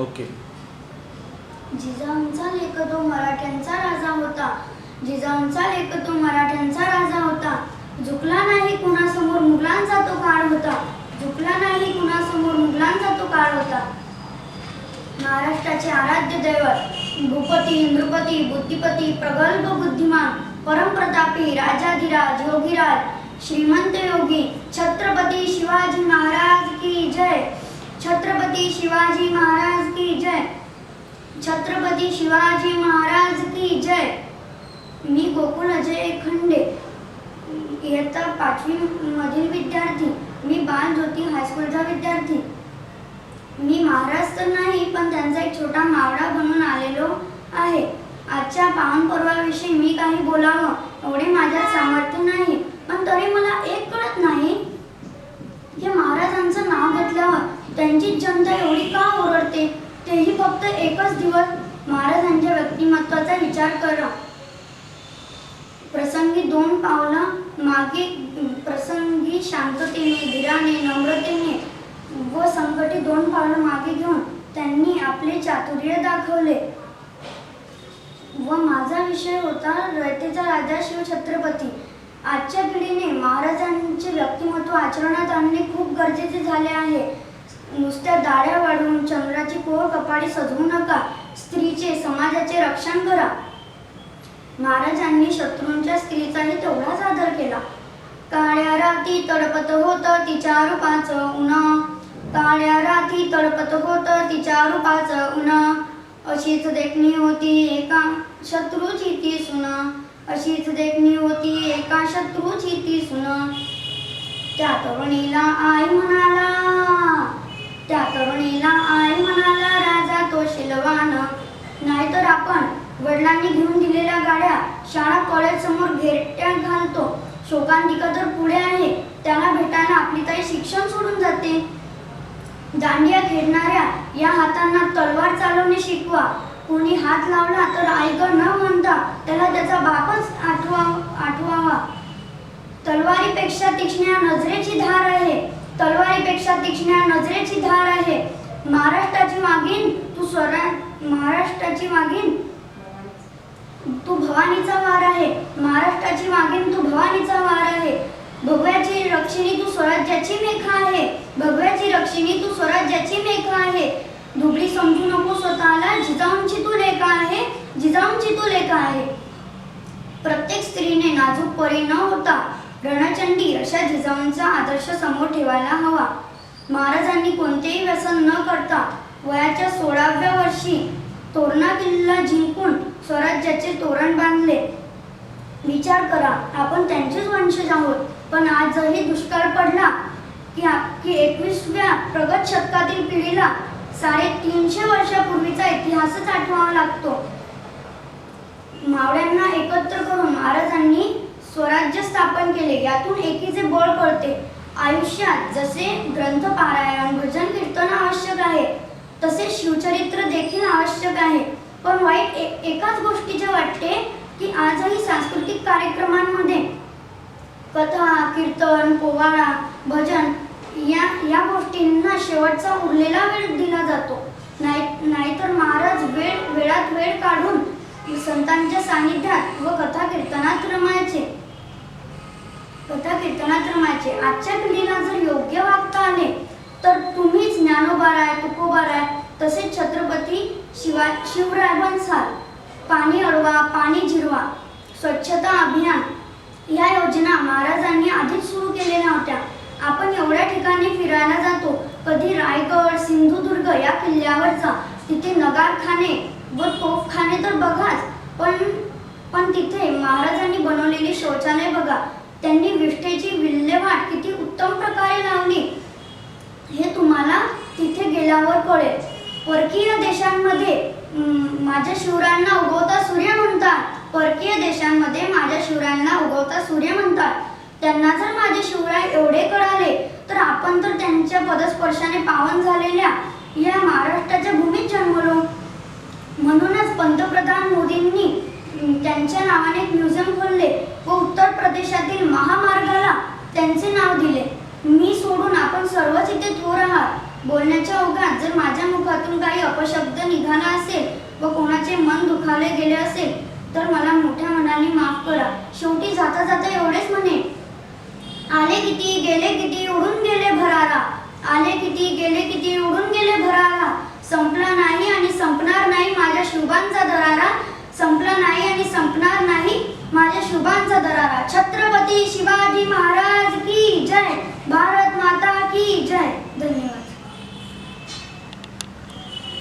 Okay. जिजाऊंचा लेख तो मराठ्यांचा राजा होता. जिजाऊंचा लेख तो मराठ्यांचा राजा होता. झुकला नाही कुणासमोर मुघलांचा तो काळ होता. झुकला नाही कुणासमोर मुघलांचा तो काळ होता. महाराष्ट्राचे आराध्य दैवत भूपती नृपती बुद्धिपती प्रगल्भ बुद्धिमान परमप्रतापी राजाधिराज योगीराज श्रीमंत योगी छत्रपती शिवाजी महाराज की जय. छत्रपती शिवाजी महाराज की जय. छत्रपती शिवाजी महाराज की जय. मी गोकुल अजय खंडे. इयत्ता पाचवी मधील विद्यार्थी. मी बाल ज्योती हायस्कूलचा विद्यार्थी. मी महाराष्ट्र नाही पण त्यांचा एक छोटा मावळा बनून आलेलो आहे. आजच्या पावन पर्वाविषयी मी काही बोलावं एवढे माझ्यात सामर्थ्य नाही. पण तरी मला एक कळत नाही की महाराजांचं नाव घेतल्यावर त्यांची जनता एवढी का ओरडते? तेही फक्त एकच दिवस महाराजांच्या व्यक्तिमत्वाचा विचार करा. प्रसंगी दोन पावलं मागे प्रसंगी शांततेने धीराने नम्रतेने व संकटी दोन पावलं मागे घेऊन त्यांनी आपले चातुर्य दाखवले. व माझा विषय होता रयतेचा राजा शिवछत्रपती. आजच्या पिढीने महाराजांचे व्यक्तिमत्व आचरणात आणणे खूप गरजेचे झाले आहे. नुसत्या दाड्या वाढवून चंद्राची कोर कपाळी सजवू नका. स्त्रीचे समाजाचे रक्षण करा. महाराजांनी शत्रूंच्या स्त्रीचाही तेवढाच आदर केला. काळ्या राती तडपत होत तिच्या रूपाच उन काळ्या राती तडपत होत तिच्या रूपाच उन अशीच देखणी होती एका शत्रूची ती सुन. अशीच देखणी होती एका शत्रूची ती सुन. त्या तरुणीला आई म्हणाला त्या तरुणीला आई म्हणाला राजा तो शिलवान. नाहीतर आपण वडिलांनी घेऊन दिलेल्या गाड्या शाळा कॉलेज समोर घेरट्या घालतो. शोकांतिका तर पुढे आहे. त्याला भेटायला आपली ताई शिक्षण सोडून जाते. दांडिया खेळणाऱ्या या हातांना तलवार चालवणे शिकवा. कोणी हात लावला तर आईकड न म्हणता त्याला त्याचा बापच आठवा आठवावा. तलवारीपेक्षा तीक्ष्ण या नजरेची धार आहे. तलवारीपेक्षा तीक्ष्ण नजरेची धार आहे. महाराष्ट्राची मागीन तू स्वरा महाराष्ट्राची मागीन तू भवानीचा वार आहे. महाराष्ट्राची मागीन तू भवानीचा वार आहे. भगव्याची रक्षिणी तू स्वराज्याची मेखा आहे. भगव्याची रक्षिणी तू स्वराज्याची मेखा आहे. दुबळी समजू नको स्वतःला जिजाऊंची तू लेखा आहे. जिजाऊंची तू लेखा आहे. प्रत्येक स्त्रीने नाजूक परी न होता रणचंडी अशा जिजाऊंचा आदर्श समोर ठेवायला हवा. महाराजांनी कोणतेही व्यसन न करता वयाच्या सोळाव्या वर्षी तोरणा किल्ला जिंकून स्वराज्याचे तोरण बांधले. विचार करा आपण त्यांचेच वंशज आहोत पण आजही दुष्काळ पडला की की एकवीसव्या प्रगत शतकातील पिढीला साडेतीनशे वर्षापूर्वीचा इतिहासच आठवावा लागतो. मावळ्यांना एकत्र करून महाराजांनी स्वराज्य स्थापन केले. यातून एकीचे बळ कळते. आयुष्यात जसे ग्रंथ पारायण भजन कीर्तन आवश्यक आहे तसे शिवचरित्र देखील आवश्यक आहे. पण वाईट ए- एकाच गोष्टीचे वाटते की आजही सांस्कृतिक कार्यक्रमांमध्ये कथा कीर्तन पोवाडा भजन या या गोष्टींना शेवटचा उरलेला वेळ दिला जातो. नाही नाहीतर महाराज वेळ वेळात वेळ काढून संतांच्या सानिध्यात व कथा कीर्तनात रमायचे. कथा कीर्तनात रमायचे आजच्या पिढीला जर योग्य वागता आले तर तुम्हीच ज्ञानोबाराय तुकोबाराय तसेच छत्रपती शिवाय शिवराय बनसाल पाणी अडवा पाणी जिरवा स्वच्छता अभियान. या योजना महाराजांनी आधीच सुरू केलेल्या होत्या. आपण एवढ्या ठिकाणी फिरायला जातो कधी रायगड सिंधुदुर्ग या किल्ल्यावर जा तिथे नगारखाने व तोफखाने तर बघाच पण पण तिथे महाराजांनी बनवलेली शौचालय बघा. त्यांनी विष्ठेची विल्हेवाट किती उत्तम प्रकारे लावली हे तुम्हाला तिथे गेल्यावर कळेल. परकीय देशांमध्ये माझ्या शिवरायांना उगवता सूर्य म्हणतात. परकीय देशांमध्ये माझ्या शिवरायांना उगवता सूर्य म्हणतात. त्यांना जर माझे शिवराय एवढे कळाले तर आपण तर त्यांच्या पदस्पर्शाने पावन झालेल्या या महाराष्ट्राच्या भूमीत जन्मलो. म्हणूनच पंतप्रधान मोदींनी त्यांच्या नावाने एक म्युझियम खोलले. व उत्तर प्रदेशातील महामार्गाला त्यांचे नाव दिले. मी सोडून आपण सर्वच इथे थोर आहात. बोलण्याच्या ओघात जर माझ्या मुखातून काही अपशब्द निघाला असेल व कोणाचे मन दुखावले गेले असेल तर मला मोठ्या मनाने माफ करा. शेवटी जाता जाता एवढेच म्हणे. आले किती गेले किती उडून गेले भरारा. आले किती गेले किती उडून गेले भरारा. संपला नाही आणि संपणार नाही माझ्या शुभांचा दरारा. संपला नाही आणि संपणार जय भारत माता की जय।